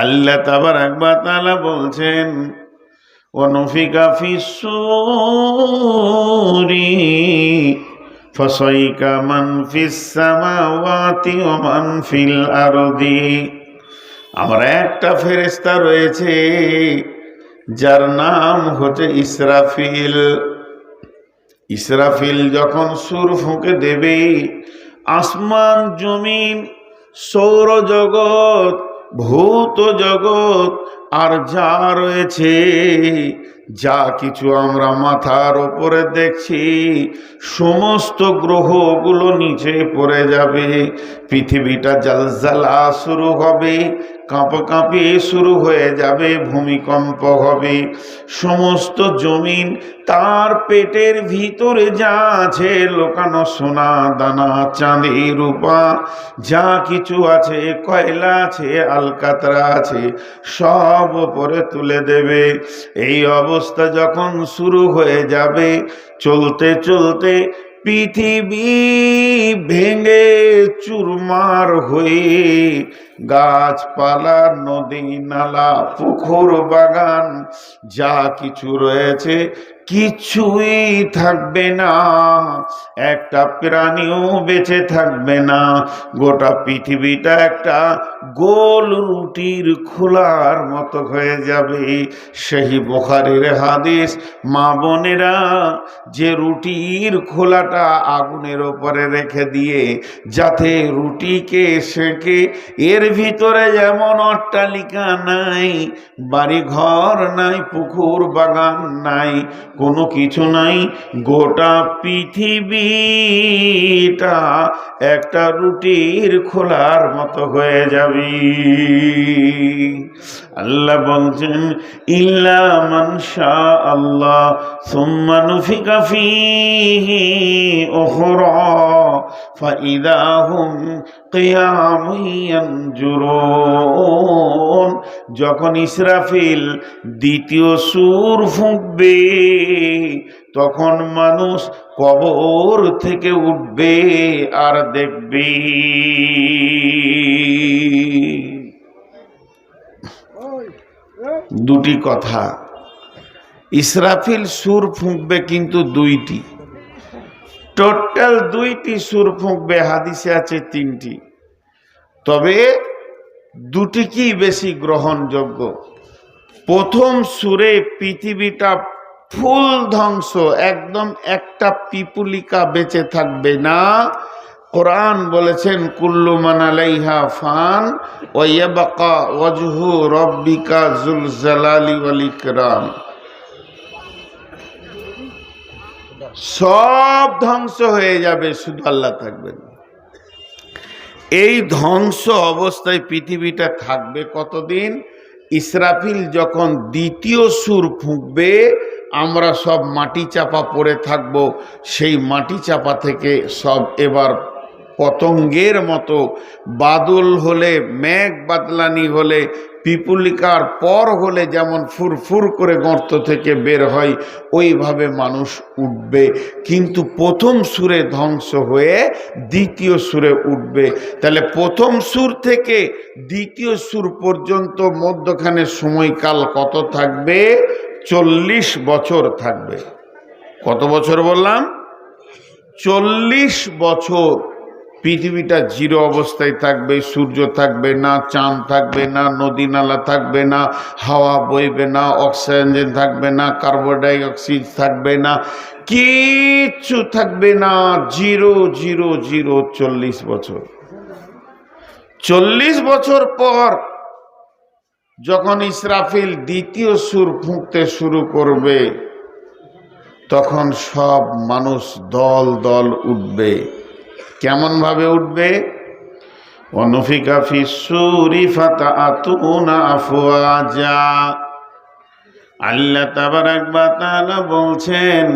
আল্লাহ তাবার একবার তালা বলছেন ও নফিকা ফিসি ফসইকা মানফি সামাওয়াতি ও মানফিল আরদি। আমার একটা ফেরিস্তা রয়েছে, যার নাম হচ্ছে ইসরাফিল। ইসরাফিল যখন সুর ফুঁকে দেবে, আসমান, জমিন সৌরজগত ভূত জগৎ আর যা রয়েছে, যা কিছু আমরা মাথার ওপরে দেখছি, সমস্ত গ্রহগুলো নিচে পড়ে যাবে, পৃথিবীটা জালজালা শুরু হবে কাঁপাকাঁপি শুরু হয়ে যাবে, ভূমিকম্প হবে। সমস্ত জমিন তার পেটের ভিতরে যা আছে, লোকানো সোনা, দানা, চাঁদি, রূপা, যা কিছু আছে, কয়লা আছে, আলকাতরা আছে, সব ওপরে তুলে দেবে। এই অবস্থা যখন শুরু হয়ে যাবে, চলতে চলতে পৃথিবী ভেঙে চুরমার হয়ে গাছপালা, নদী, নালা, পুকুর, বাগান, যা কিছু রয়েছে কিছুই থাকবে না। একটা প্রাণীও বেঁচে থাকবে না। গোটা পৃথিবীটা একটা গোল রুটির খোলার মতো হয়ে যাবে। সেই বোখারের হাদিস, মা বোনেরা যে রুটির খোলাটা আগুনের ওপরে রেখে দিয়ে যাতে রুটিকে সেঁকে, এর ভিতরে যেমন অট্টালিকা নাই বাড়ি ঘর নাই, পুকুর বাগান নাই, কোনো কিছু নাই, গোটা পৃথিবীটা একটা রুটির খোলার মতো হয়ে যাবে। আল্লাহ বলছেন, ইল্লা মানসা আল্লাহ সুম্মা নুফিকা ফাইদা হুম কিয়ামুন ইয়ানজুরুন। যখন ইসরাফিল দ্বিতীয় সুর ফুঁকবে, তখন মানুষ কবর থেকে উঠবে আর দেখবে। দুটি কথা। ইসরাফিল সুর ফুঁকবে কিন্তু দুইটি। টোটাল দুইটি সুর ফুঁকবে হাদিসে আছে তিনটি। তবে দুটি কি বেশি গ্রহণযোগ্য? প্রথম সুরে পৃথিবীটা ফুল ধ্বংস, একদম একটা পিপুলিকা বেঁচে থাকবে না। কোরআন বলেছেন, কুল্লু মানালাইহা ফান ওয়াবাকা ওয়াজহু রব্বিকা জুল জালালি ওয়াল ইকরাম। সব ধ্বংস হয়ে যাবে, শুধু আল্লাহ থাকবেন। এই ধ্বংস অবস্থায় পৃথিবীটা থাকবে কতদিন? ইসরাফিল যখন দ্বিতীয় সুর ফুঁকবে, আমরা সব মাটি চাপা পড়ে থাকব। সেই মাটি চাপা থেকে সব এবার পতঙ্গের মতো। বাদল হলে মেঘ, বাদলানি হলে পিপুলিকার পর হলে যেমন ফুরফুর করে গর্ত থেকে বের হয়, ওইভাবে মানুষ উঠবে। কিন্তু প্রথম সুরে ধ্বংস হয়ে দ্বিতীয় সুরে উঠবে। তাহলে প্রথম সুর থেকে দ্বিতীয় সুর পর্যন্ত মধ্যখানে সময়কাল কত থাকবে? চল্লিশ বছর থাকবে। কত বছর বললাম? চল্লিশ বছর। পৃথিবীটা জিরো অবস্থায় থাকবে, সূর্য থাকবে না, চাঁদ থাকবে না, নদী নালা থাকবে না, হাওয়া বইবে না, অক্সিজেন থাকবে না, কার্বন ডাই অক্সাইড থাকবে না, কিচ্ছু থাকবে না। জিরো জিরো জিরো, চল্লিশ বছর। চল্লিশ বছর পর যখন ইসরাফিল দ্বিতীয় সুর ফুঁকতে শুরু করবে, তখন সব মানুষ দল দল উঠবে। কেমন ভাবে উঠবে? অনুফিকা ফিসুরি ফাতা আতুনা আফওয়াজা। আল্লাহ তাবার একবার তাআলা বলছেন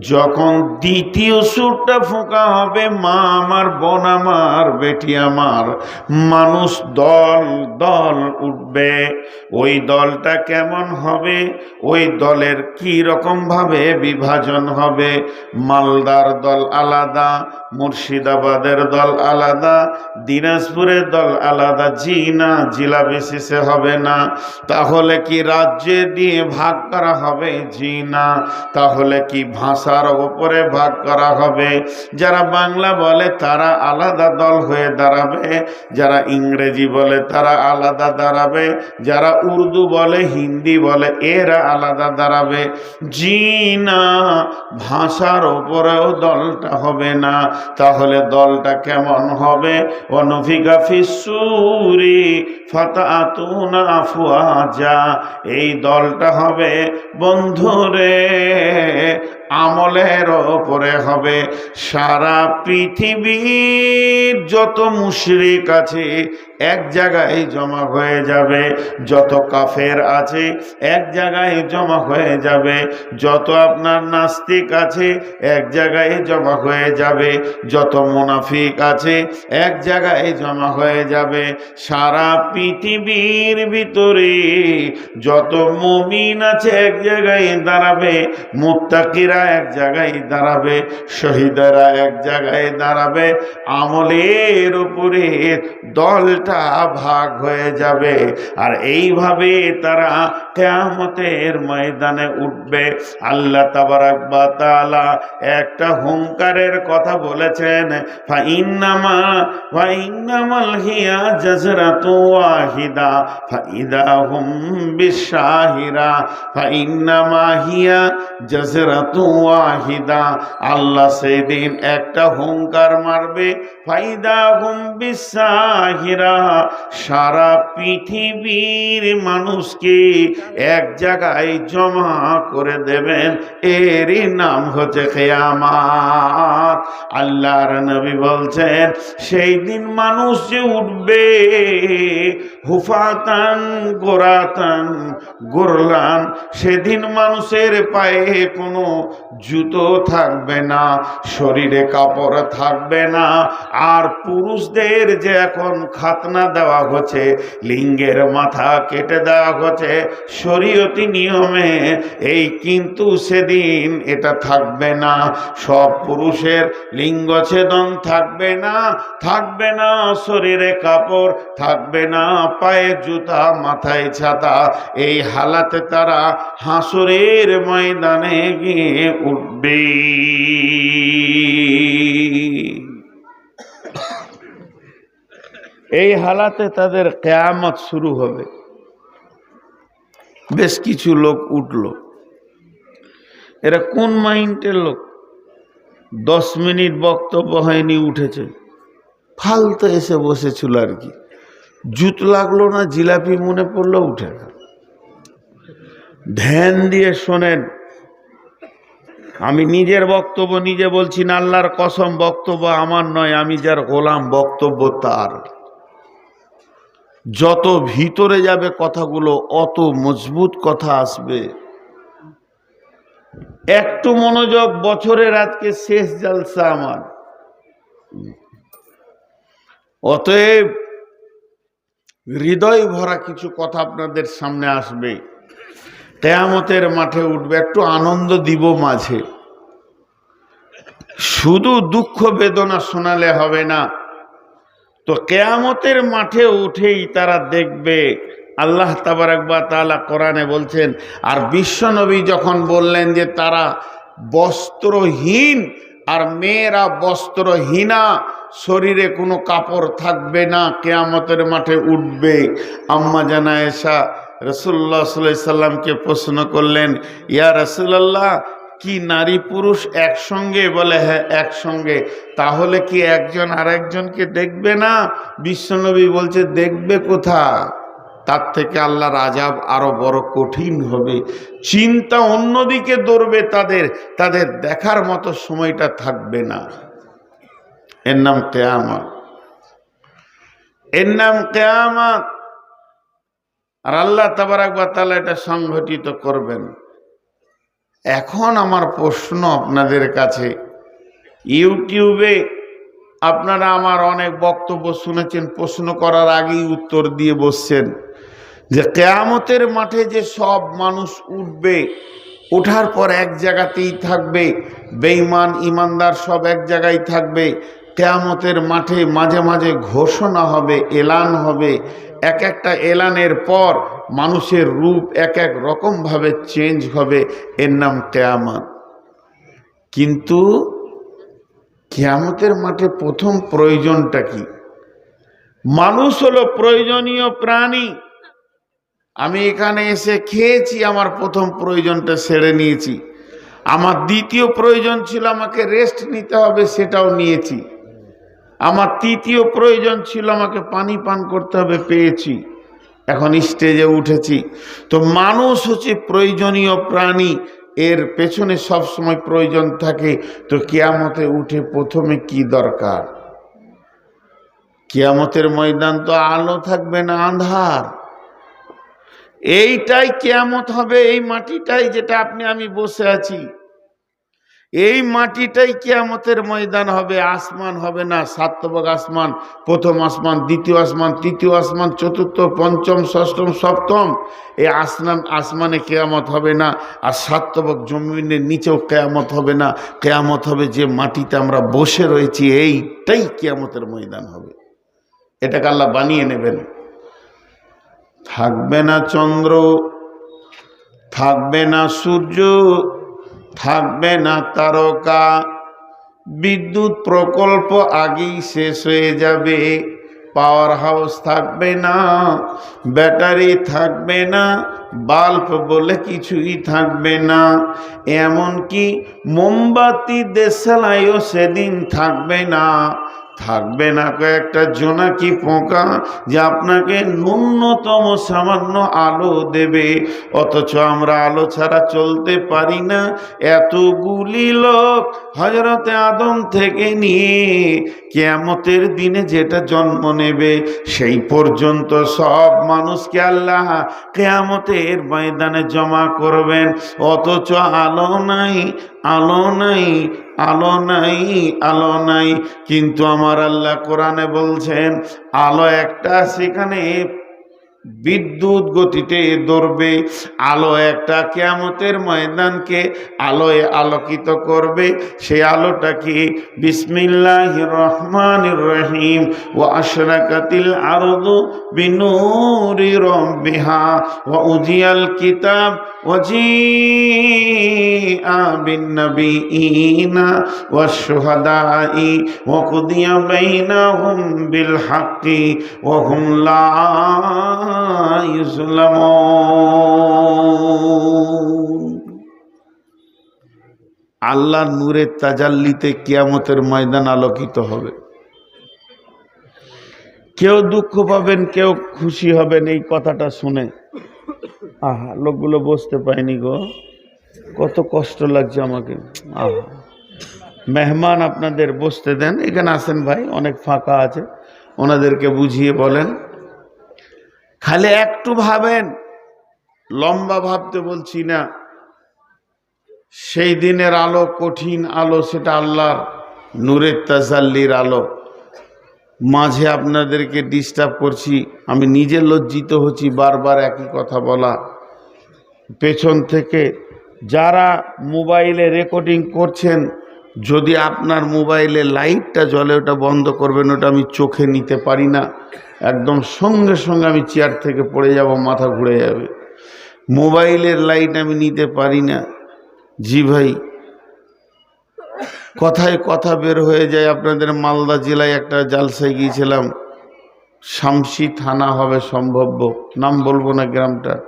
যখন দ্বিতীয় সুরটা ফোঁকা হবে, মা আমার বোন আমার, বেটি আমার, মানুষ দল দল উঠবে। ওই দলটা কেমন হবে? ওই দলের কি রকম ভাবে বিভাজন হবে? মালদার দল আলাদা, মুর্শিদাবাদের দল আলাদা, দিনাজপুরের দল আলাদা, জি না জেলা বিশেষে হবে না। তাহলে কি রাজ্যে দিয়ে ভাগ করা হবে? জি না। তাহলে কি ভাষার ওপরে ভাগ করা হবে। যারা বাংলা বলে, তারা আলাদা দল হয়ে দাঁড়াবে। যারা ইংরেজি বলে, তারা আলাদা দাঁড়াবে। যারা উর্দু বলে, হিন্দি বলে, এরা আলাদা দাঁড়াবে। জি না, ভাষার ওপরেও দলটা হবে না। তাহলে দলটা কেমন হবে? অনফিকা ফিসুরি ফাতাতুনা আফওয়াজা এই দলটা হবে বন্ধুরে আমলের ওপরে হবে। সারা পৃথিবীর যত মুশরিক আছে এক জায়গায় জমা হয়ে যাবে যত কাফের আছে, এক জায়গায় জমা হয়ে যাবে যত আপনার নাস্তিক আছে, এক জায়গায় জমা হয়ে যাবে যত মুনাফিক আছে, এক জায়গায় জমা হয়ে যাবে সারা পৃথিবীর ভিতরে। যত মমিন আছে, এক জায়গায় দাঁড়াবে, মুত্তাকিরা এক জায়গায় দাঁড়াবে, শহীদেরা এক জায়গায় দাঁড়াবে, আমলের উপরে দলটা ভাগ হয়ে যাবে? আর এইভাবে তারা কেয়ামতের ময়দানে উঠবে। আল্লাহ বা একটা হুঙ্কারের কথা বলেছেন ফাইদা হুম হিয়া আল্লাহ সেদিন একটা হুঙ্কার মারবে, ফাইদা হুম বিশাহিরা। সারা পৃথিবীর মানুষকে এক জায়গায় জমা করে দেবেন। এরই নাম হচ্ছে খেয়ামাত আল্লাহর নবী বলছেন, সেই দিন মানুষ যে উঠবে, হুফাতান, গোরাতান, গোরলান, সেদিন মানুষের পায়ে কোনো জুতো থাকবে না, শরীরে কাপড় থাকবে না। আর পুরুষদের যে এখন খাতনা দেওয়া হচ্ছে, লিঙ্গের মাথা কেটে দেওয়া হচ্ছে, শরীয়তি নিয়মে এই কিন্তু সেদিন এটা থাকবে না। সব পুরুষের লিঙ্গ ছেদন থাকবে না থাকবে না শরীরে কাপড়, থাকবে না পায়ে জুতা, মাথায় ছাতা। এই হালাতে তারা হাসরের ময়দানে গিয়ে উঠবে এই হালাতে তাদের কেয়ামত শুরু হবে। বেশ কিছু লোক উঠল। এরা কোন মাইন্ডের লোক? দশ মিনিট বক্তব্য হয়নি, উঠেছে। ফালতো এসে বসেছিল আর কি। জুত লাগল না, জিলাপি মনে পড়ল, উঠে গেল। ধ্যান দিয়ে শোনেন, আমি নিজের বক্তব্য নিজে বলছি না, আল্লাহর কসম, বক্তব্য আমার নয়, আমি যার গোলাম, বক্তব্য তার। যত ভিতরে যাবে কথাগুলো, অত মজবুত কথা আসবে। একটু মনোযোগ, বছরের আজকে শেষ জালসা আমার। অতএব হৃদয় ভরা কিছু কথা আপনাদের সামনে আসবে। কেয়ামতের মাঠে উঠবে, একটু আনন্দ দিব মাঝে। শুধু দুঃখ বেদনা শোনালে হবে না তো কেয়ামতের মাঠে উঠেই তারা দেখবে আল্লাহ তাবারাকবা তালা কোরআনে বলছেন, আর বিশ্বনবী যখন বললেন যে তারা বস্ত্রহীন আর মেয়েরা বস্ত্রহীনা, শরীরে কোনো কাপড় থাকবে না, কেয়ামতের মাঠে উঠবে। আম্মা জানা এসা রসুল্লাহ সাল্লামকে প্রশ্ন করলেন, ইয়া রসুল্লাহ কি নারী পুরুষ একসঙ্গে? বলে হ্যাঁ একসঙ্গে। তাহলে কি একজন আরেকজনকে দেখবে না? বিশ্বনবী বলছে, দেখবে কোথা তার থেকে আল্লাহর আজাব আরও বড় কঠিন হবে। চিন্তা অন্যদিকে দৌড়বে তাদের তাদের দেখার মতো সময়টা থাকবে না। এর নাম কেয়ামত। এর নাম কেয়ামত। আর আল্লাহ তাবারাকবা তালা এটা সংঘটিত করবেন। এখন আমার প্রশ্ন আপনাদের কাছে, ইউটিউবে আপনারা আমার অনেক বক্তব্য শুনেছেন, প্রশ্ন করার আগেই উত্তর দিয়ে বসছেন যে কেয়ামতের মাঠে যে সব মানুষ উঠবে, ওঠার পর এক জায়গাতেই থাকবে, বেঈমান ইমানদার সব এক জায়গায় থাকবে, কেয়ামতের মাঠে মাঝে মাঝে ঘোষণা হবে, এলান হবে এক একটা এলানের পর মানুষের রূপ এক এক রকমভাবে চেঞ্জ হবে। এর নাম কেয়ামত। কিন্তু কেয়ামতের মাঠে প্রথম প্রয়োজনটা কি? মানুষ হলো প্রয়োজনীয় প্রাণী। আমি এখানে এসে খেয়েছি, আমার প্রথম প্রয়োজনটা সেরে নিয়েছি। আমার দ্বিতীয় প্রয়োজন ছিল আমাকে রেস্ট নিতে হবে, সেটাও নিয়েছি। আমার তৃতীয় প্রয়োজন ছিল আমাকে পানি পান করতে হবে, পেয়েছি। এখন স্টেজে উঠেছি। তো মানুষ হচ্ছে প্রয়োজনীয় প্রাণী, এর পেছনে সব সময় প্রয়োজন থাকে। তো কেয়ামতে উঠে প্রথমে কি দরকার? কেয়ামতের ময়দান তো আলো থাকবে না আন্ধার। এইটাই কেয়ামত হবে, এই মাটিটাই যেটা আপনি, আমি বসে আছি। এই মাটিটাই কেয়ামতের ময়দান হবে, আসমান হবে না সাতবক আসমান, প্রথম আসমান, দ্বিতীয় আসমান, তৃতীয় আসমান, চতুর্থ, পঞ্চম, ষষ্ঠম, সপ্তম, এই আসমান, আসমানে কেয়ামত হবে না আর সাতবক জমিনের নিচেও কেয়ামত হবে না। কেয়ামত হবে যে মাটিতে আমরা বসে রয়েছি, এইটাই কেয়ামতের ময়দান হবে। এটাকে আল্লাহ বানিয়ে নেবেন। থাকবে না চন্দ্র, থাকবে না সূর্য থাকবে না তারকা। বিদ্যুৎ প্রকল্প আগেই শেষ হয়ে যাবে। পাওয়ার হাউস থাকবে না ব্যাটারি থাকবে না বাল্ব বলে কিছুই থাকবে না। এমনকি মোমবাতি, দেশালাইও সেদিন থাকবে না। থাকবে না কয়েকটা জোনাকি পোকা যে আপনাকে ন্যূনতম সামান্য আলো দেবে। অথচ আমরা আলো ছাড়া চলতে পারি না। এতগুলি লোক হজরতে আদম থেকে নিয়ে কেয়ামতের দিনে যেটা জন্ম নেবে, সেই পর্যন্ত সব মানুষকে আল্লাহ কেয়ামতের ময়দানে জমা করবেন। অথচ আলো নাই আলো নাই আলো নাই আলো নাই। কিন্তু আমার আল্লাহ কোরআনে বলছেন আলো একটা সেখানে বিদ্যুৎ গতিতে দৌড়বে আলো একটা কেয়ামতের ময়দানকে আলোয় আলোকিত করবে। সেই আলোটাকে বিসমিল্লাহ রহমান রহিম। ও আশরাকাতিল আরদু বিনুরি রব্বিহা। ও উজিয়াল কিতাব ওজি বিন্নবীনা ও সুহদাই ও কুদিয়া হুম বিল হাক্কি। ও হুম লা আল্লাহর নূরের তাজাল্লিতে কিয়ামতের ময়দান আলোকিত হবে। কেউ দুঃখ পাবেন, কেউ খুশি হবেন, এই কথাটা শুনে। আহা, লোকগুলো বসতে পায়নি গো। কত কষ্ট লাগছে আমাকে। আহা। মেহমান আপনাদের বসতে দেন। এখানে আসেন ভাই, অনেক ফাঁকা আছে। ওনাদেরকে বুঝিয়ে বলেন। খালি একটু ভাবেন, লম্বা ভাবতে বলছি না। সেই দিনের আলো, কঠিন আলো, সেটা আল্লাহর নূরের তাজাল্লির আলো। মাঝে আপনাদেরকে ডিস্টার্ব করছি, আমি নিজে লজ্জিত হচ্ছি, বারবার একই কথা বলা। পেছন থেকে যারা মোবাইলে রেকর্ডিং করছেন, যদি আপনার মোবাইলে লাইটটা জ্বলে, ওটা বন্ধ করবেন, ওটা আমি চোখে নিতে পারি না। একদম সঙ্গে সঙ্গে আমি চেয়ার থেকে পড়ে যাব, মাথা ঘুরে যাবে। মোবাইলের লাইট আমি নিতে পারি না। জি ভাই, কথায় কথা বের হয়ে যায়। আপনাদের মালদা জেলায় একটা জালসায় গিয়েছিলাম। শামসি থানা হবে সম্ভব্য, নাম বলব না গ্রামটা।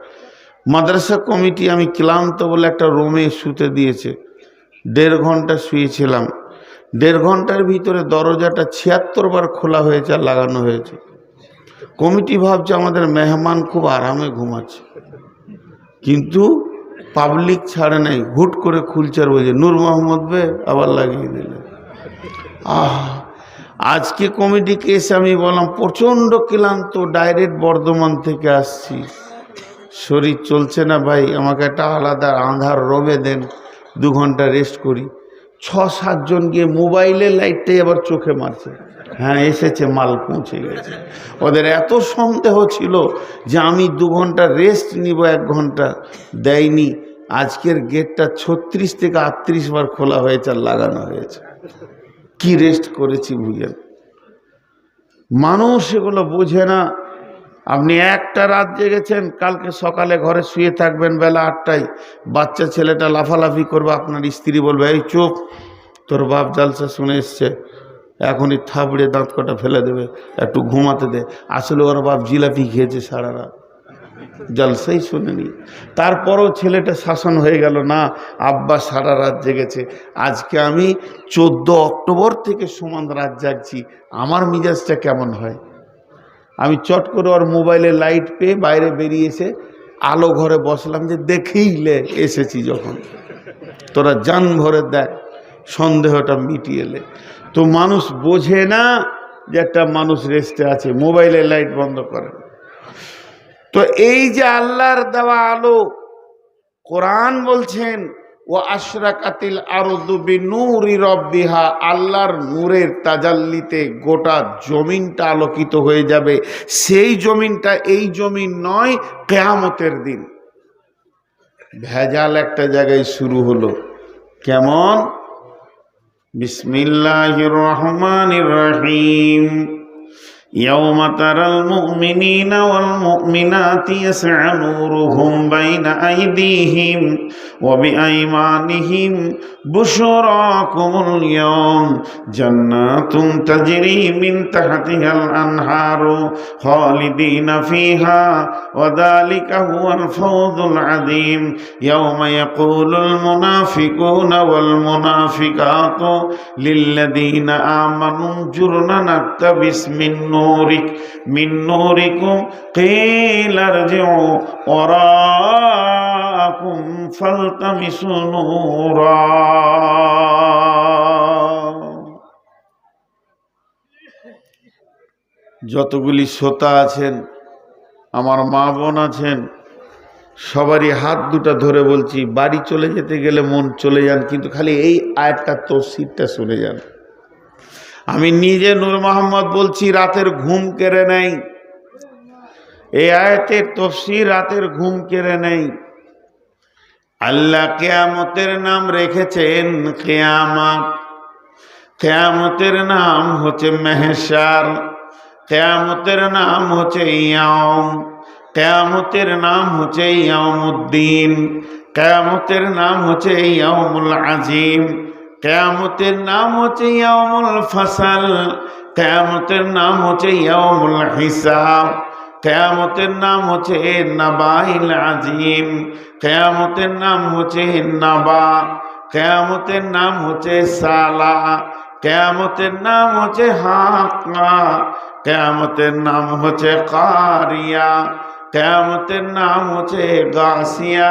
মাদ্রাসা কমিটি আমি ক্লান্ত বলে একটা রুমে শুতে দিয়েছে। দেড় ঘণ্টা শুয়েছিলাম। দেড় ঘণ্টার ভিতরে দরজাটা ছিয়াত্তর বার খোলা হয়েছে আর লাগানো হয়েছে। কমিটি ভাবছে আমাদের মেহমান খুব আরামে ঘুমাচ্ছে। কিন্তু পাবলিক ছাড়ে নাই, হুট করে খুলছে আর বলছে, নূর মোহাম্মদ বে, আবার লাগিয়ে দিলে। আহ, আজকে কমিটিকে এসে আমি বললাম, প্রচণ্ড ক্লান্ত ডাইরেক্ট বর্ধমান থেকে আসছি। শরীর চলছে না ভাই, আমাকে একটা আলাদা আঁধার রবে দেন, দু ঘণ্টা রেস্ট করি। ছ সাতজন গিয়ে মোবাইলের লাইটটাই আবার চোখে মারছে। হ্যাঁ এসেছে, মাল পৌঁছে গেছে। ওদের এত সন্দেহ ছিল যে আমি দু ঘণ্টা রেস্ট নিব, এক ঘণ্টা দেয়নি। আজকের গেটটা ছত্রিশ থেকে আটত্রিশ বার খোলা হয়েছে আর লাগানো হয়েছে। কি রেস্ট করেছি বুঝেন? মানুষ এগুলো বোঝে না। আপনি একটা রাত জেগেছেন, কালকে সকালে ঘরে শুয়ে থাকবেন বেলা আটটায়। বাচ্চা ছেলেটা লাফালাফি করবে, আপনার স্ত্রী বলবে, এই চুপ, তোর বাপ জালসা শুনে এসছে। এখনই থাবড়ে দাঁত কটা ফেলে দেবে, একটু ঘুমাতে দে। আসলে ওর বাপ জিলাপি খেয়েছে সারা রাত। জলসাই শুনেনি। তারপরও ছেলেটা শাসন হয়ে গেল, না, আব্বা সারা রাত জেগেছে। আজকে আমি চোদ্দ অক্টোবর থেকে সমান রাত জাগছি। আমার মিজাজটা কেমন হয়? আমি চট করে ওর মোবাইলে লাইট পেয়ে বাইরে বেরিয়ে এসে আলো ঘরে বসলাম যে দেখেই লে, এসেছি যখন। তোরা জান ভরে দেখ সন্দেহটা মিটিয়েলে তো মানুষ বোঝে না যে একটা মানুষ রেস্টে আছে, মোবাইলের লাইট বন্ধ করে। তো এই যে আল্লাহর দেওয়া আলো, কোরআন বলছেন ও আশরাকাতিল আরদুবি নূরি রব্বিহা আল্লাহর নূরের তাজাল্লিতে গোটা জমিনটা আলোকিত হয়ে যাবে। সেই জমিনটা এই জমিন নয়, কেয়ামতের দিন। ভেজাল একটা জায়গায় শুরু হলো। কেমন? বিসমিল্লাহির রহমানির রহিম। يوم ترى المؤمنين والمؤمنات يسعى نورهم بين أيديهم وبأيمانهم بشراكم اليوم جنات تجري من تحتها الأنهار خالدين فيها وذلك هو الفوز العظيم يوم يقول المنافقون والمنافقات للذين آمنوا انظرنا نقتبس من نورك من نوركم قيل ارجعوا وراءكم فالتمسوا نورا যতগুলি শ্রোতা আছেন আমার মা বোন আছেন সবারই হাত দুটা ধরে বলছি বাড়ি চলে যেতে গেলে মন চলে যান কিন্তু খালি এই আয়াতটা তফসিরটা শুনে যান আমি নিজে নূর মোহাম্মদ বলছি, রাতের ঘুম কেড়ে নেই। এই আয়াতের তফসির রাতের ঘুম কেড়ে নেই। আল্লাহ কেয়ামতের নাম রেখেছেন কেয়ামত। কেয়ামতের নাম হচ্ছে মেহেশার। কেয়ামতের নাম হচ্ছে ইয়াম কেয়ামতের নাম হচ্ছে ইয়ামুদ্দিন কেয়ামতের নাম হচ্ছে ইয়ামুল আজিম। কেয়ামতের নাম হচ্ছে ইয়ামুল ফসল, কেয়ামতের নাম হচ্ছে ইয়ামুল হিসাব, কেয়ামতের নাম হচ্ছে নাবাইল আজিম, কেয়ামতের নাম হচ্ছে নাবা, কেয়ামতের নাম হচ্ছে সালা, কেয়ামতের নাম হচ্ছে হাকা কেয়ামতের নাম হচ্ছে কারিয়া, কেয়ামতের নাম হচ্ছে গাছিয়া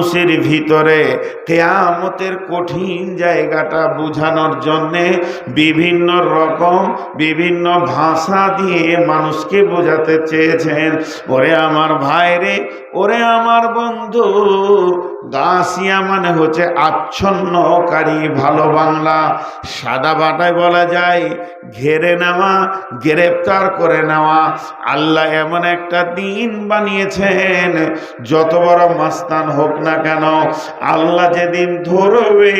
মানুষের ভিতরে কেয়ামতের কঠিন জায়গাটা বোঝানোর জন্যে বিভিন্ন রকম, বিভিন্ন ভাষা দিয়ে মানুষকে বোঝাতে চেয়েছেন। ওরে আমার ভাইরে, ওরে আমার বন্ধু গাছিয়া মানে হচ্ছে আচ্ছন্নকারী, ভালো বাংলা। সাদা বাটায় বলা যায়, ঘেরে নেওয়া, গ্রেপ্তার করে নেওয়া। আল্লাহ এমন একটা দিন বানিয়েছেন, যত বড় মাস্তান হোক না কেন? আল্লাহ যেদিন ধরবে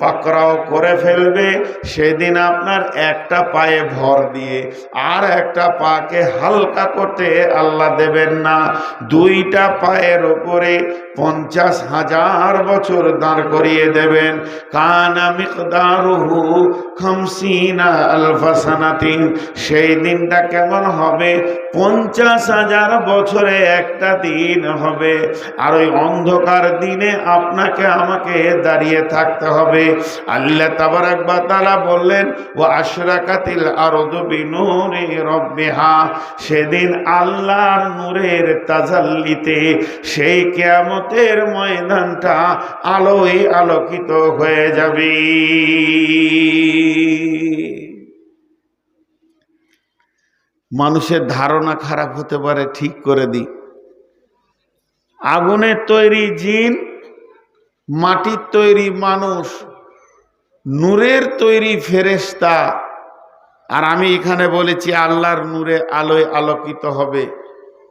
পাকড়াও করে ফেলবে, সেদিন আপনার একটা পায়ে ভর দিয়ে আর একটা পাকে হালকা করতে আল্লাহ দেবেন না। দুইটা পায়ের ওপরে পঞ্চাশ হাজার বছর দাঁড় করিয়ে দেবেন। কানা মিকদারুহু খামসিনা আলফাসানাতিন। সেই দিনটা কেমন হবে? পঞ্চাশ হাজার বছরে একটা দিন হবে। আর ওই অন্ধকার দিনে আপনাকে আমাকে দাঁড়িয়ে থাকতে হবে। আল্লাহ তাবারাক বা তাআলা বললেন ও আশরাকাতিল আরদু বিনুরি রব্বিহা। সেদিন আল্লাহর নূরের তাজাল্লিতে সেই কিয়ামতের ময়দানটা আলোয় আলোকিত হয়ে যাবে। মানুষের ধারণা খারাপ হতে পারে, ঠিক করে দিই। আগুনের তৈরি জিন, মাটির তৈরি মানুষ নূরের তৈরি ফেরেশতা। আর আমি এখানে বলেছি, আল্লাহর নূরে আলোয় আলোকিত হবে।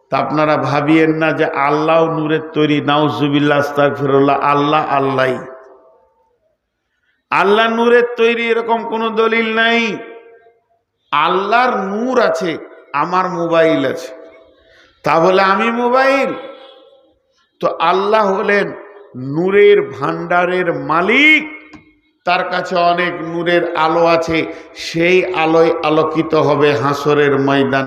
তা আপনারা ভাবিয়েন না যে আল্লাহ নূরের তৈরি। নাউজুবিল্লা আস্তাগফিরুল্লাহ, আল্লাহ আল্লাহ আল্লাহ নূরের তৈরি এরকম কোনো দলিল নাই। আল্লাহর নূর আছে, আমার মোবাইল আছে। তাহলে আমি মোবাইল? তো আল্লাহ হলেন নূরের ভান্ডারের মালিক। তার কাছে অনেক নূরের আলো আছে সেই আলোয় আলোকিত হবে হাসরের ময়দান।